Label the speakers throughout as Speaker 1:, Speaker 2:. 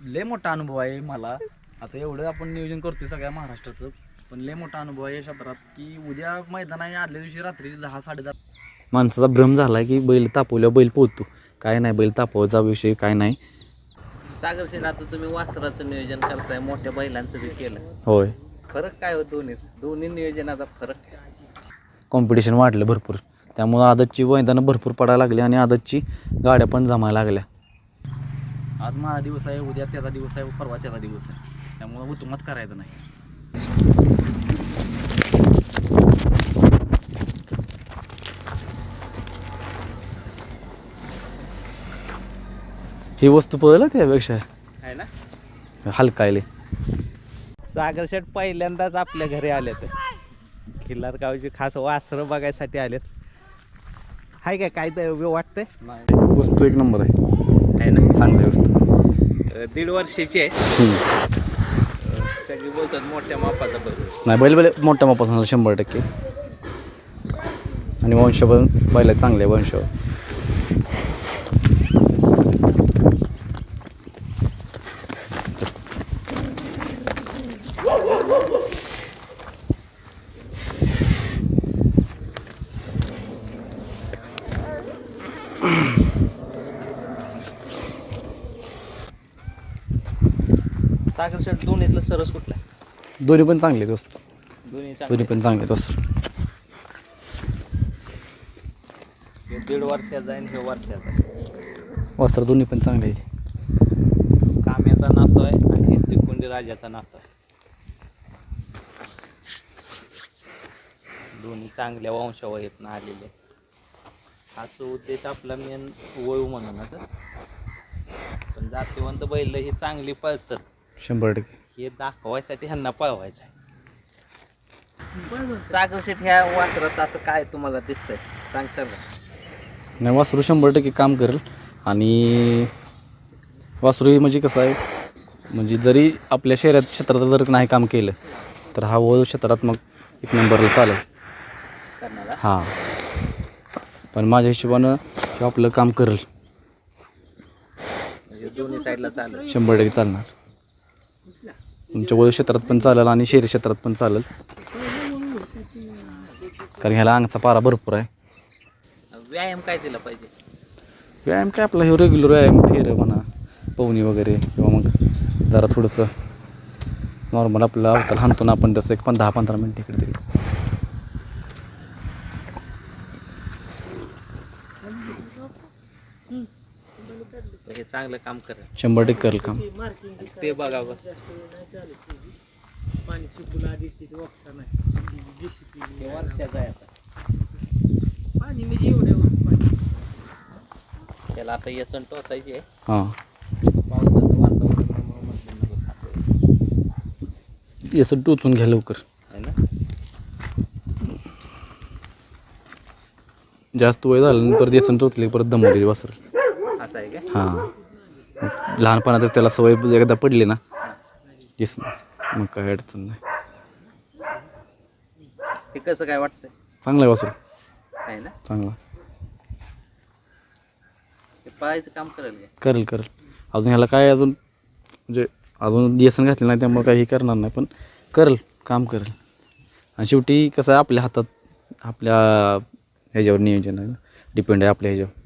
Speaker 1: लय मोठा अनुभव आहे मला. आता एवढं आपण नियोजन करतोय सगळ्या महाराष्ट्राचं पण लय मोठा अनुभव आहे या क्षेत्रात की उद्या मैदान आहे आदल्या दिवशी रात्री दहा साडे दहा माणसाचा भ्रम झाला की बैल तापवल्यावर बैल पोहतो. काय नाही बैल तापवायचा विषय काय नाही.
Speaker 2: सागर शेठ आता तुम्ही वासराचं नियोजन करताय मोठ्या बैलांचं बी केलं.
Speaker 1: होय.
Speaker 2: फरक काय हो दोन्ही? दोन्ही नियोजनाचा फरक काय?
Speaker 1: कॉम्पिटिशन वाढलं भरपूर. त्यामुळं आदतची मैदानं भरपूर पडायला लागली आणि आदतची गाड्या पण जमायला लागल्या. आज माझा दिवस आहे उद्या त्याचा दिवस आहे परवा त्याचा दिवस आहे. त्यामुळं उतमत करायचं नाही. ही वस्तू पळलं त्यापेक्षा?
Speaker 2: आहे ना?
Speaker 1: हलकायले
Speaker 2: सागर शेठ पहिल्यांदाच आपल्या घरी आले तर खिल्लार गावचे खास वासरं बघायसाठी आलेत. हाय काय काय तर वाटतंय?
Speaker 1: वस्तू एक नंबर आहे.
Speaker 2: आहे ना
Speaker 1: चांगली वस्तू.
Speaker 2: दीड वर्षाची आहे. सगळी बोलतात मोठ्या मापाचा बैल
Speaker 1: नाही बैल बैल मोठ्या मापासून आला शंभर टक्के. आणि वंश पण बैल चांगले वंश
Speaker 2: सागर सरस कुठला?
Speaker 1: दोन्ही पण चांगले आहेत वस्तू.
Speaker 2: दोन्ही
Speaker 1: दोन्ही
Speaker 2: चांगले
Speaker 1: पण चांगले आहेत वस्तू.
Speaker 2: हे दीड वर्षाचा आहे आणि हे वर्षाचा आहे.
Speaker 1: वस्त्र दोन्ही पण चांगले आहेत.
Speaker 2: काम्याचा नातो आहे आणि तिकुंडी राजाचा नातो आहे. दोन्ही चांगल्या वंशावळीतनं आलेले. असं उद्देश आपला मेन वळू म्हणूनच पण जातीवंत बैल ही चांगली पळतात.
Speaker 1: शंभर टक्के.
Speaker 2: हे दाखवायसाठी ह्यांना पळवायचं आहे सागर शेठ ह्या वासरात असं काय तुम्हाला दिसतंय? सांगता का?
Speaker 1: नाही वासरू शंभर टक्के काम करेल. आणि वासरू हे म्हणजे कसं आहे म्हणजे जरी आपल्या शहरात क्षेत्रात जर नाही काम केलं तर हा वळू क्षेत्रात मग एक नंबरला चालेल.
Speaker 2: करणारा?
Speaker 1: हां. पण माझ्या हिशोबानं हे आपलं काम करेल.
Speaker 2: म्हणजे दोन्ही साईडला
Speaker 1: शंभर टक्के चालणार. तुमच्या वळू क्षेत्रात पण चालेल आणि शहरी क्षेत्रात पण चालेल. कारण ह्याला अंगचा पारा भरपूर आहे.
Speaker 2: व्यायाम काय दिला पाहिजे?
Speaker 1: व्यायाम काय आपला हे रेग्युलर व्यायाम फेर म्हणा पवनी वगैरे किंवा मग जरा थोडंसं नॉर्मल आपलं अवताल हाणतो ना आपण तसं एक पण दहा पंधरा मिनिट इकडे तिकडे
Speaker 2: हे चांगलं काम करेल.
Speaker 1: शंभर टक्के करेल काम.
Speaker 2: ते बघा बघ. ते वर्षाचं आहे आता. त्याला आता येसन टोचायची. आहे
Speaker 1: हां
Speaker 2: पावसाचं.
Speaker 1: याचं टोचून घ्या लवकर.
Speaker 2: आहे ना?
Speaker 1: जास्त वय झालं आणि परत येसन टोचले परत दमवते बसर
Speaker 2: असं आहे का?
Speaker 1: हां. लहानपणातच त्याला सवय एकदा पडली ना येस मग काय अडचण नाही.
Speaker 2: हे कसं काय वाटतंय?
Speaker 1: चांगलं आहे वासरू.
Speaker 2: ना?
Speaker 1: चांगलं.
Speaker 2: ते पळायचं काम करेल
Speaker 1: करेल करेल. अजून ह्याला काय अजून म्हणजे अजून व्यसन घातलं नाही त्यामुळे काही करणार नाही पण करेल काम करेल. आणि शेवटी कसं आहे आपल्या हातात आपल्या ह्याच्यावर नियोजन आहे डिपेंड आहे आपल्या ह्याच्यावर.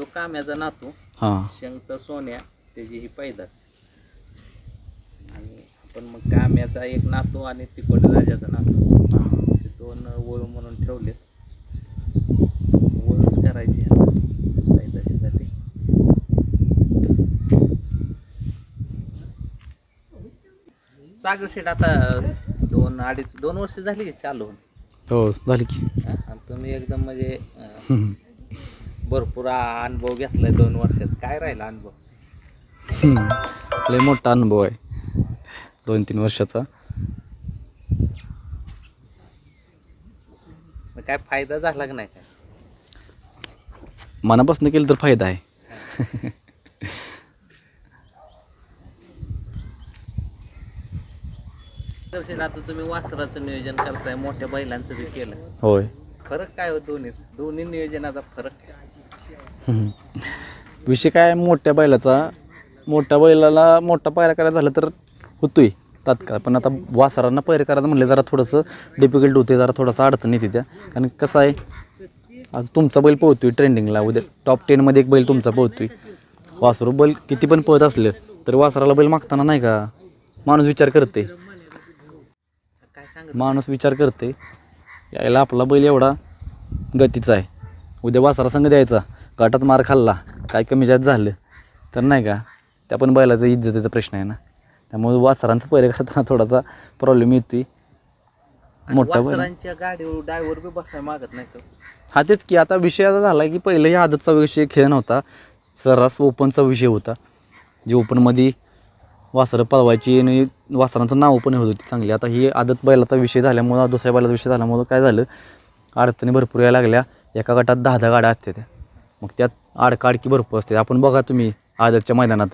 Speaker 2: तो काम्याचा नातू
Speaker 1: हां
Speaker 2: शंकर सोन्या त्याची ही पैदास आणि आपण मग काम्याचा एक नातू आणि तिकोट राजाचा नातू ते दोन वळू म्हणून ठेवले वळूच करायची पैदाशीसाठी सागर शेठ आता दोन अडीच दोन वर्ष झाली की चालू?
Speaker 1: हो झाली की
Speaker 2: हा? आणि तुम्ही एकदम म्हणजे अं. भरपूर अनुभव घेतलाय दोन वर्षात. काय राहिला अनुभव.
Speaker 1: लय मोठा अनुभव आहे. दोन तीन वर्षाचा.
Speaker 2: मग काय फायदा झाला की नाही काय?
Speaker 1: मनापासून केलं तर फायदा आहे.
Speaker 2: दर्शन आता तुम्ही वासराचं नियोजन करताय मोठ्या बैलांचं बी केलं.
Speaker 1: होय.
Speaker 2: फरक काय हो दोन्ही दोन्ही नियोजनाचा फरक काय.
Speaker 1: विषय काय मोठ्या बैलाचा मोठ्या बैलाला मोठा पायरा करायचा झालं तर होतोय तात्काळ. पण आता वासरांना पैर करायचं म्हणलं जरा थोडंसं डिफिकल्ट होते जरा थोडंसं अडचण येते त्या. कारण कसं आहे आज तुमचा बैल पोहतो आहे ट्रेंडिंगला उद्या टॉप टेनमध्ये एक बैल तुमचा पोहतो आहे वासरू बैल किती पण पळत असलं तर वासराला बैल मागताना नाही का माणूस विचार करते माणूस विचार करते यायला आपला बैल एवढा गतीचा आहे. उद्या वासरा संघ द्यायचा. गटात मार खाल्ला काय कमी जास्त झालं तर नाही का? त्या पण बैलाचा इज्जतीचा प्रश्न आहे ना. त्यामुळे वासरांचा पैरे करताना थोडासा प्रॉब्लेम येतोय. मोठा
Speaker 2: वासरांच्या गाडीवर ड्रायव्हर बी बसायला मागत नाही तो
Speaker 1: हा तेच की आता विषय असा झाला की पहिलं या आदतचा विषय खेळ नव्हता. सर्रास ओपनचा विषय होता. जे ओपनमध्ये वासरं पळवायची आणि वासरांचं नाव पण होत होती चांगली. आता ही आदत बैलाचा विषय झाल्यामुळं दुसऱ्या बैलाचा विषय झाल्यामुळं काय झालं? अडचणी भरपूर यायला लागल्या. एका गटात दहा दहा गाड्या असते त्या. मग त्यात आडकाडकी भरपूर असते. आपण बघा तुम्ही आदतच्या मैदानात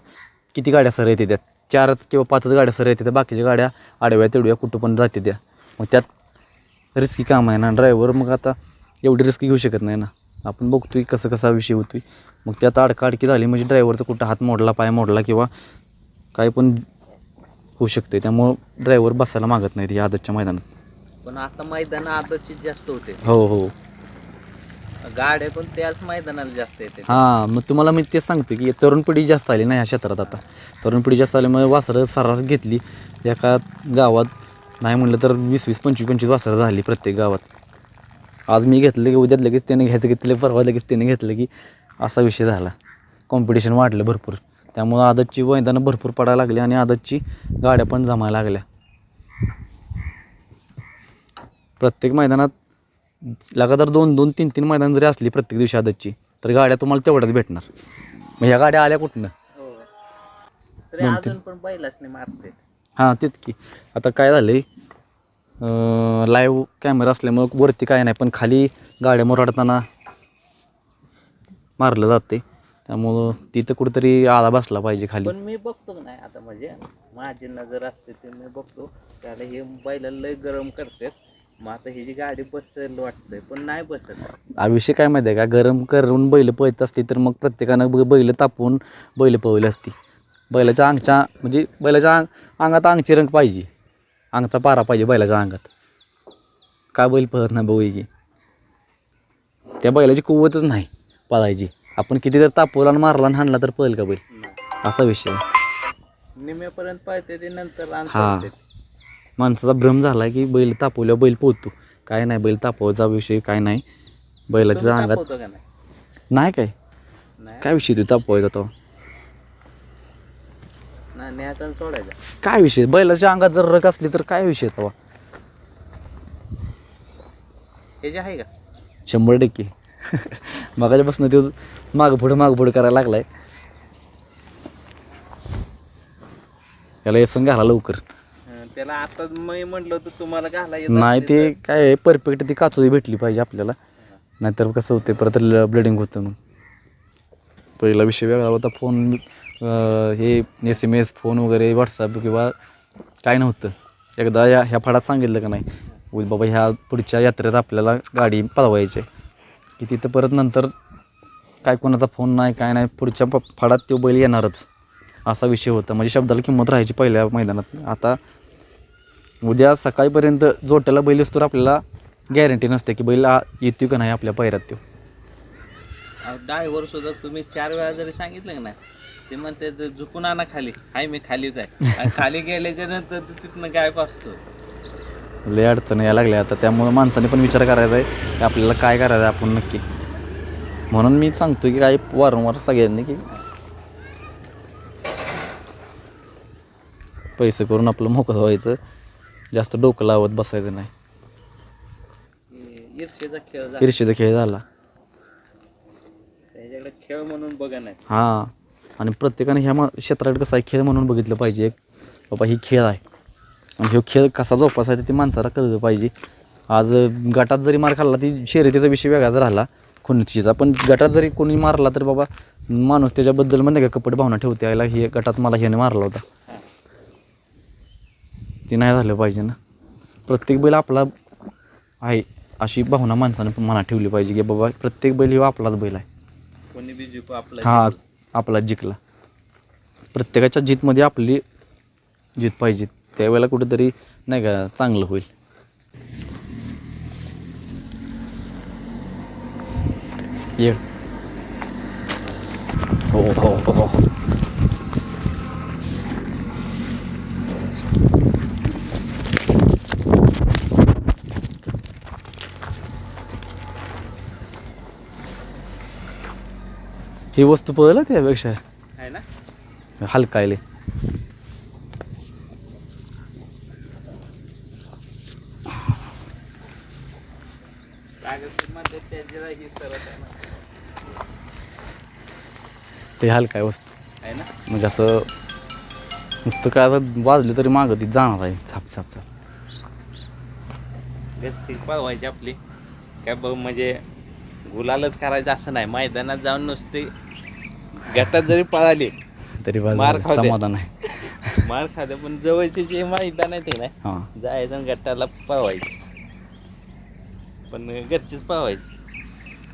Speaker 1: किती गाड्या सर येते त्यात. चारच किंवा पाचच गाड्या सर येते त्या बाकीच्या गाड्या आडव्या तेवढ्या कुठं पण जाते त्या. मग त्यात रिस्की काम आहे ना. ड्रायव्हर मग आता एवढी रिस्क घेऊ शकत नाही ना. आपण बघतोय कसं कसा विषय होतोय. मग त्यात अडकाडकी झाली म्हणजे ड्रायव्हरचा कुठं हात मोडला पाय मोडला किंवा काय पण होऊ शकते त्यामुळं ड्रायव्हर बसायला मागत नाहीत या आदतच्या मैदानात.
Speaker 2: पण आता मैदान आताची जास्त होते.
Speaker 1: हो हो.
Speaker 2: गाड्या पण त्याच मैदानाला जास्त येते.
Speaker 1: हां मग तुम्हाला मी तेच सांगतो की तरुण पिढी जास्त आली ना या क्षेत्रात आता. तरुण पिढी जास्त आल्यामुळे म्हणजे वासरं सर्रास घेतली. एका गावात नाही म्हणलं तर वीस वीस पंचवीस पंचवीस वासरं झाली प्रत्येक गावात. आज मी घेतलं की उद्यात लगेच त्याने घ्यायचं घेतलं परवा लगेच त्याने घेतलं की असा विषय झाला. कॉम्पिटिशन वाढलं भरपूर. त्यामुळं आदतची मैदानं भरपूर पडायला लागली आणि आदतची गाड्या पण जमायला लागल्या. प्रत्येक मैदानात लगातार दोन दोन तीन तीन मैदान जरी असली प्रत्येक दिवशी आदतची तर गाड्या तुम्हाला तेवढ्याच भेटणार. मग ह्या गाड्या आल्या कुठनं?
Speaker 2: हो. तरी
Speaker 1: दोन तीन.
Speaker 2: अजून पण बैलाच नाही मारते.
Speaker 1: हां तेच की. आता काय झालं आहे लाईव्ह कॅमेरा असल्यामुळं वरती काय नाही पण खाली गाड्या मोराडताना मारलं जाते त्यामुळं तिथं कुठंतरी आळा बसला पाहिजे खाली.
Speaker 2: पण मी बघतो नाही आता म्हणजे माझी नजर असते ते मी बघतो. त्याला हे बैलाला लय गरम करते मग आता ही जी गाडी बसेल वाटतंय पण नाही बसत.
Speaker 1: हा विषय काय माहिती आहे का? गरम करून बैल पळत असते तर मग प्रत्येकानं ब- बैल तापवून बैल पळवली असती. बैलाच्या अंगच्या म्हणजे बैलाच्या अंग अंगात अंगची रंग पाहिजे. अंगचा पारा पाहिजे बैलाच्या अंगात. का बैल पळत नाही बघू की? त्या बैलाची कुवतच नाही पळायची. आपण किती जर तापवला आणि मारला आणि हाणला तर पळेल का बैल?
Speaker 2: नाही.
Speaker 1: असा विषय आहे.
Speaker 2: निम्यापर्यंत पाहते ते नंतर
Speaker 1: हा. माणसाचा भ्रम झाला की बैल तापवल्यावर बैल पोहतो. काय नाही बैल तापवायचा विषय काय नाही. बैलाच्या अंगात
Speaker 2: का नाही?
Speaker 1: नाही काय?
Speaker 2: नाही.
Speaker 1: काय विषय तू तापवायचा तो?
Speaker 2: नाही न्यायचा आणि सोडायचा.
Speaker 1: काय विषय? बैलाच्या अंगात जर रग असली तर काय विषय तवा?
Speaker 2: हे जे आहे का?
Speaker 1: शंभर टक्के. मगाच्यापासून तो मागं पुढं मागं पुढं करायला लागलाय. त्याला येसन घाला लवकर.
Speaker 2: त्याला आता मी म्हटलं होतं तुम्हाला घाला येत
Speaker 1: नाही ते
Speaker 2: तर-
Speaker 1: काय परफेक्ट ती काचोरी भेटली पाहिजे आपल्याला. नाहीतर कसं होते परत ब्लिडिंग होतं मग पहिला विषय वेगळा होता फोन हे एस एम एस फोन वगैरे व्हॉट्सअप किंवा काय नव्हतं. एकदा या ह्या फडात सांगितलं का नाही उल बाबा ह्या पुढच्या यात्रेत आपल्याला गाडी पळवायची आहे. की तिथं परत नंतर काय कोणाचा फोन नाही काय नाही पुढच्या प- फडात तो बैल येणारच. असा विषय होता. म्हणजे शब्दाला किंमत राहायची पहिल्या मैदानात. आता उद्या सकाळीपर्यंत जोट्याला बैल असतो आपल्याला गॅरंटी नसते की बैल येतो का नाही आपल्या पैरात तो
Speaker 2: ड्रायव्हर सुद्धा तुम्ही चार वेळा जरी सांगितलं का नाही ते म्हणते "ज- झुकून आणा खाली. हाय मी खालीच आहे. खाली गेल्याच्यानंतर तिथनं गायब असतो.
Speaker 1: लय अडचण यायला लागल्या. आता त्यामुळं माणसाने पण विचार करायचा आहे की आपल्याला काय करायचं आहे आपण नक्की. म्हणून मी सांगतो की काय वारंवार सगळ्यांनी की पैसे करून आपलं मोकळं व्हायचं. जास्त डोकं लावत बसायचं नाही.
Speaker 2: ईर्षेचा खेळ झाला.
Speaker 1: ईर्षेचा खेळ झाला.
Speaker 2: त्याच्याकडे खेळ म्हणून बघा नाही.
Speaker 1: हां. आणि प्रत्येकाने ह्या मा क्षेत्राकडे कसं आहे खेळ म्हणून बघितलं पाहिजे एक. बाबा ही खेळ आहे. आणि ह्यो खेळ कसा जोपासायचा ते माणसाला कळलं पाहिजे. आज अं, गटात जरी मार खाल्ला ती शर्यतीचा विषय वेगळाच राहिला खुनचीचा पण गटात जरी कोणी मारला तर बाबा माणूस त्याच्याबद्दल म्हणते का कपट भावना ठेवते. यायला हे गटात मला ह्याने मारला होता. ते नाही झालं पाहिजे ना. प्रत्येक बैल आपला आहे अशी भावना माणसानं पण मनात ठेवली पाहिजे की बाबा प्रत्येक बैल हा आपलाच बैल आहे.
Speaker 2: कोणी बी जिंकू आपला
Speaker 1: हा जिंकला. प्रत्येकाच्या जीतमध्ये आपली जीत पाहिजे. त्यावेळेला कुठेतरी नाही का चांगलं होईल. ये. हो हो हो. वस्तू पळलं त्यापेक्षा.
Speaker 2: आहे ना?
Speaker 1: ते हलका आहे वस्तू.
Speaker 2: आहे ना?
Speaker 1: म्हणजे असं नुसतं काय आता वाजलं तरी मागं ती जाणार आहे. छाप छाप छाप
Speaker 2: पळवायची आपली. काय बघ म्हणजे गुलालच करायचं असं नाही. मैदानात जाऊन नुसते गटात जरी पळाली
Speaker 1: तरी
Speaker 2: मार. खाऊ दे.
Speaker 1: समाधान आहे.
Speaker 2: मार खाते पण जवळचे जे मैदान आहे ते ना
Speaker 1: हां.
Speaker 2: जायचं आणि गटाला पळवायची. पण घरचीच पळवायची.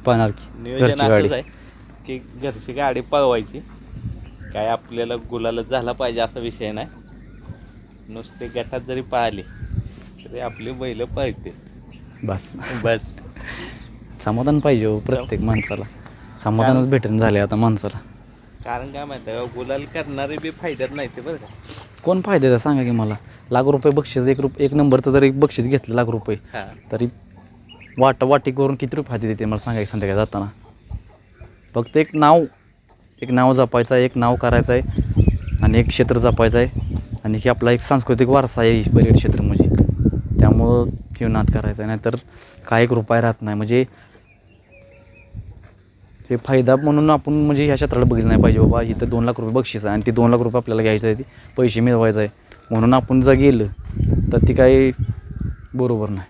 Speaker 1: पाहणार की?
Speaker 2: नियोजन
Speaker 1: घरची गाडी.
Speaker 2: असंच आहे की घरची गाडी पळवायची. काय आपल्याला गुलालच झाला पाहिजे असा विषय नाही. नुसते गटात जरी पळाली तरी आपली बैल पळते
Speaker 1: बस.
Speaker 2: बस.
Speaker 1: समाधान पाहिजे हो प्रत्येक माणसाला. समाधानच भेटून झाले आता माणसाला.
Speaker 2: कारण काय माहिती आहे का, गुलाल करणारे बी फायद्यात नाही ते बरं का.
Speaker 1: कोण फायद्याचं सांगा की मला. लाख रुपये बक्षीस एक रुप एक नंबरचं जर एक बक्षीस घेतलं लाख रुपये
Speaker 2: हा.
Speaker 1: तरी वाट वाटी करून किती रुपये फायदे देते मला सांगा की संध्याकाळी जाताना. फक्त एक नाव एक नाव जपायचं आहे एक नाव करायचं आहे आणि एक क्षेत्र जपायचं आहे आणि हे आपला एक सांस्कृतिक वारसा आहे बैलगाडी क्षेत्र म्हणजे. त्यामुळं नाद करायचा आहे नाहीतर काय एक रुपये राहत नाही. म्हणजे हे फायदा म्हणून आपण म्हणजे ह्या क्षेत्राला बघितलं नाही पाहिजे बाबा इथं दोन लाख रुपये बक्षीस आहे आणि ते दोन लाख रुपये आपल्याला घ्यायचं आहे ते पैसे मिळवायचं आहे. म्हणून आपण जर गेलं तर ती काही बरोबर नाही.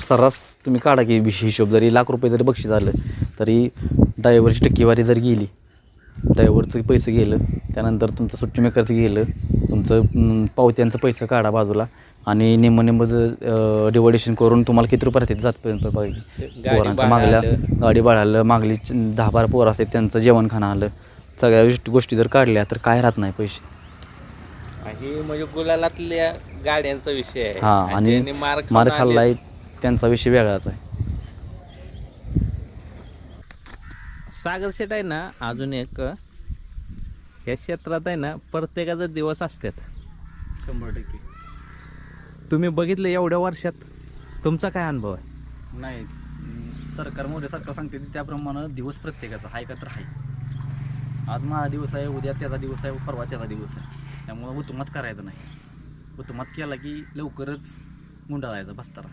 Speaker 1: सर्रास तुम्ही काढा की विषय हिशोब जरी लाख रुपये जरी बक्षीस आलं तरी ड्रायव्हरची टक्केवारी जर गेली ड्रायव्हरचं पैसे गेलं त्यानंतर तुमचं सुट्टी मेकरचं गेलं तुमचं पावत्यांचं पैसे काढा बाजूला आणि निम्म निम्म डिवोडेशन करून तुम्हाला किती रुपये राहते जातपर्यंत
Speaker 2: गाडी
Speaker 1: पोरांचं मागल्या गाडी बाळालं मागली दहा बारा पोरं असते त्यांचं जेवण खाणं आलं. सगळ्या गोष्टी जर काढल्या तर काय राहत नाही पैसे.
Speaker 2: हे म्हणजे गुलालातल्या गाड्यांचा विषय आहे.
Speaker 1: हा, आणि
Speaker 2: मार
Speaker 1: खाल्लाय त्यांचा विषय वेगळाच आहे.
Speaker 2: सागर शेट आहे ना अजून एक या क्षेत्रात आहे ना प्रत्येकाचा दिवस असतात.
Speaker 1: शंभर टक्के.
Speaker 2: तुम्ही बघितलं एवढ्या वर्षात? तुमचा काय अनुभव आहे?
Speaker 1: नाही अं, सरकार मोदी सरकार सांगते ते त्याप्रमाणे दिवस प्रत्येकाचा आहे का तर आहे आज माझा दिवस आहे उद्या त्याचा दिवस आहे परवा त्याचा दिवस आहे. त्यामुळं उतुमात करायचं नाही. उतुमात केला की लवकरच गुंडाळायचा बस्तारा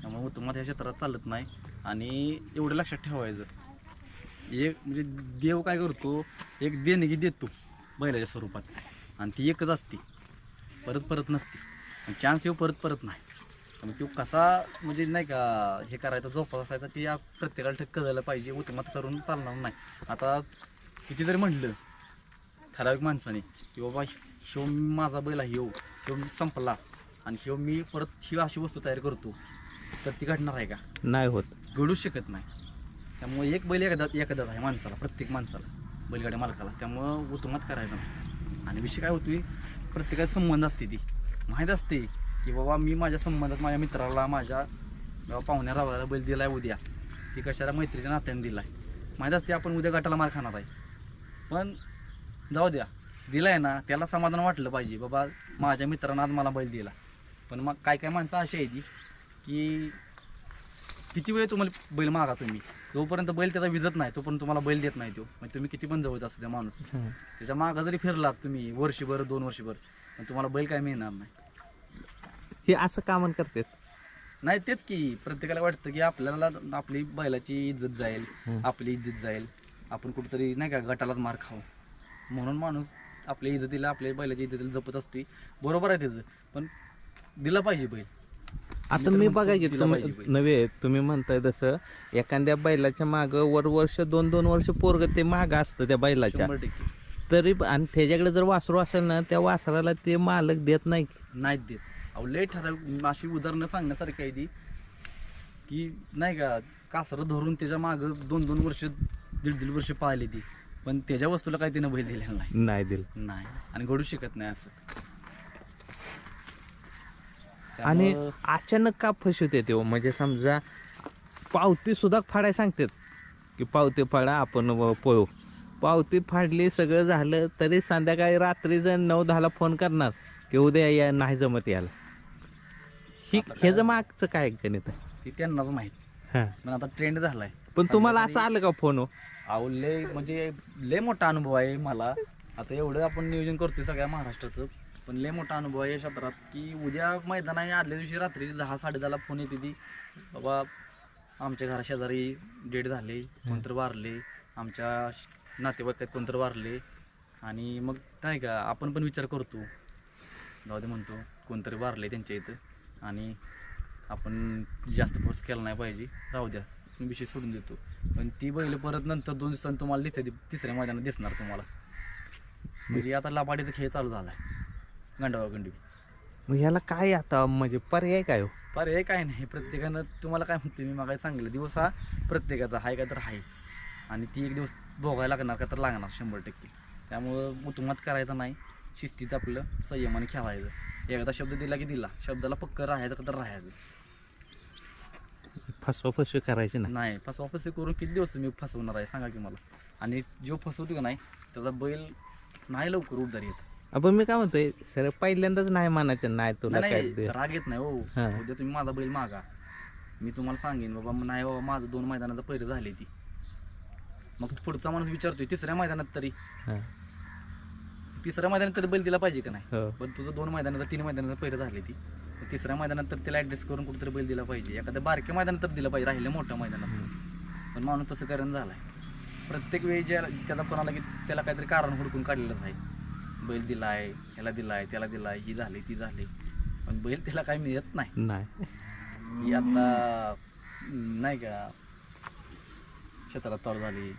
Speaker 1: त्यामुळे उतुमात ह्या क्षेत्रात चालत नाही आणि एवढं लक्षात ठेवायचं. एक म्हणजे देव काय करतो एक देणगी देतो बैलाच्या स्वरूपात. आणि ती एकच असते. परत परत नसते. चान्स येऊ परत परत नाही. त्यामुळे तो कसा म्हणजे नाही का हे करायचा झोपत असायचा ते या प्रत्येकाला ठक्क कळलं पाहिजे उत्तमात करून चालणार नाही. आता किती जरी म्हटलं ठराविक माणसाने की बाबा ह्यो माझा बैल आहे ह्यो ह्यो संपला. आणि ह्यो मी परत ही अशी वस्तू तयार करतो. तर ती घडणार आहे का?
Speaker 2: नाही होत.
Speaker 1: घडूच शकत नाही. त्यामुळे एक बैल एखादा एकदाच आहे माणसाला प्रत्येक माणसाला बैलगाडी मालकाला. त्यामुळं उतुमात करायचं नाही आणि विषय काय होतोय प्रत्येकाचा संबंध असते ती. माहीत असते की बाबा मी माझ्या संबंधात माझ्या मित्राला माझ्या बाबा पाहुण्या रावळ्याला बैल दिला आहे उद्या. ती कशाला मैत्रीच्या नात्याने दिला आहे माहीत असते आपण उद्या गटाला मार खाणार आहे. पण जाऊ द्या दिलाय ना त्याला समाधान वाटलं पाहिजे. बाबा माझ्या मित्रांना आज मला बैल दिला. पण मग काय काय माणसं अशी आहे ती की किती वेळ तुम्हाला बैल मागा तुम्ही? जोपर्यंत बैल त्याचा विजत नाही तोपर्यंत तुम्हाला बैल देत नाही तो. मग तुम्ही किती पण जवळच असू द्या माणूस. त्याच्या मागा जरी फिरलात तुम्ही वर्षभर दोन वर्षभर पण तुम्हाला बैल काय मिळणार नाही.
Speaker 2: हे असं कामन करतात?
Speaker 1: नाही तेच की प्रत्येकाला वाटतं की आपल्याला आपली बैलाची इज्जत जाईल आपली इज्जत जाईल. आपण कुठेतरी नाही का गटालाच मार खाऊ म्हणून माणूस आपल्या इज्जतीला आपल्या बैलाची इज्जतीला जपत असतोय. बरोबर आहे त्याचं. पण दिला पाहिजे बैल.
Speaker 2: आता मी बघा की तुम्ही. नव्हे तुम्ही म्हणताय तसं एखाद्या बैलाच्या माग वर वर्ष दोन दोन वर्ष पोरग ते माग असतं त्या बैलाच्या. तरी आणि त्याच्याकडे जर वासरू असेल ना त्या वासराला ते मालक देत नाही.
Speaker 1: नाहीत देत. अहो लय ठराविक अशी उदाहरणं सांगण्यासारखी आहे ती की नाही का कासरं धरून त्याच्या मागं दोन दोन वर्ष दीड दीड वर्ष पाहिली ती. पण त्याच्या वस्तूला काही तिनं बैल दिलेला नाही.
Speaker 2: नाही दिलं.
Speaker 1: नाही. आणि घडू शकत नाही असं.
Speaker 2: आणि अचानक का फसवते ते? हो? म्हणजे समजा पावती सुद्धा फाडाय सांगतात की पावती फाडा आपण पळू. पावती फाडली सगळं झालं तरी संध्याकाळी रात्री जर नऊ दहाला फोन करणार की उद्या या नाही जमत यायला. ही
Speaker 1: काय-
Speaker 2: ह्याचं मागचं काय गणित आहे?
Speaker 1: ती त्यांनाच माहीत.
Speaker 2: हा.
Speaker 1: पण आता ट्रेंड झालाय.
Speaker 2: पण तुम्हाला असं आलं का फोन? हो
Speaker 1: अहो लय म्हणजे लय मोठा अनुभव आहे मला. आता एवढं आपण नियोजन करतोय सगळ्या महाराष्ट्राचं. पण लय मोठा अनुभव आहे या क्षेत्रात की उद्या मैदान आहे आदल्या दिवशी रात्री दहा साडे दहाला फोन येते ती बाबा आमच्या घरा शेजारी डेट झाले कोणतर वारले आमच्या नातेवाईकात कोणतर वारले आणि मग नाही का आपण पण विचार करतो. जाऊ दे म्हणतो कोणतरी वारले त्यांच्या इथं आणि आपण जास्त फोर्स केला नाही पाहिजे राहू द्या विषय सोडून देतो. पण ती बैल परत नंतर दोन दिवसांनी तुम्हाला दिसते तिसऱ्या मैदानात दिसणार तुम्हाला. म्हणजे आता लापाडीचा खेळ चालू झाला आहे गंडावा गंडी
Speaker 2: मग ह्याला काय आता म्हणजे पर्याय काय हो?
Speaker 1: पर्याय काय नाही प्रत्येकानं तुम्हाला काय म्हणते मी मागायला सांगितलं दिवस हा प्रत्येकाचा आहे का तर आहे आणि ती एक दिवस भोगायला लागणार का तर लागणार शंभर टक्के. त्यामुळं उतमात करायचं नाही शिस्तीत आपलं संयमाने खेळायचं. एकदा शब्द दिला की दिला शब्दाला पक्क राहायचं का तर राहायचं.
Speaker 2: फसवा फसवी करायची ना
Speaker 1: नाही फसवा फसवी करून किती दिवस तुम्ही फसवणार आहे सांगा की मला. आणि जो फसवतो का नाही त्याचा बैल नाही लवकर उद्धार येत.
Speaker 2: आपण मी काय म्हणतोय सर पहिल्यांदाच नाही मानायचं नाही तुला
Speaker 1: नाही,
Speaker 2: काय
Speaker 1: नाही. राग येत नाही हो.
Speaker 2: हा.
Speaker 1: उद्या तुम्ही माझा बैल मागा. मी तुम्हाला सांगेन बाबा मग नाही बाबा माझं दोन मैदानाचा पहिरे झाले ती. मग पुढचा माणूस विचारतोय तिसऱ्या मैदानात तरी?
Speaker 2: हा.
Speaker 1: तिसऱ्या मैदानात तरी बैल दिला पाहिजे का नाही?
Speaker 2: हो.
Speaker 1: पण तुझं दोन मैदानाचा तीन मैदानाचा पहिरे झाले ती. मग तिसऱ्या मैदानात तर त्याला ऍडजस्ट करून कुठेतरी बैल दिला पाहिजे. एखाद्या बारक्या मैदानात तर दिला पाहिजे राहिलं मोठ्या मैदानात. पण माणूस तसं करण झालाय. प्रत्येक वेळी ज्या त्याचा आला की त्याला काहीतरी कारण हुडकून काढलेलंच आहे. बैल दिलाय ह्याला दिलाय त्याला दिलाय ही झाली ती झाली. पण बैल त्याला काही मिळत नाही.
Speaker 2: नाही.
Speaker 1: ही आता नाही का क्षेत्रात चालू झाली.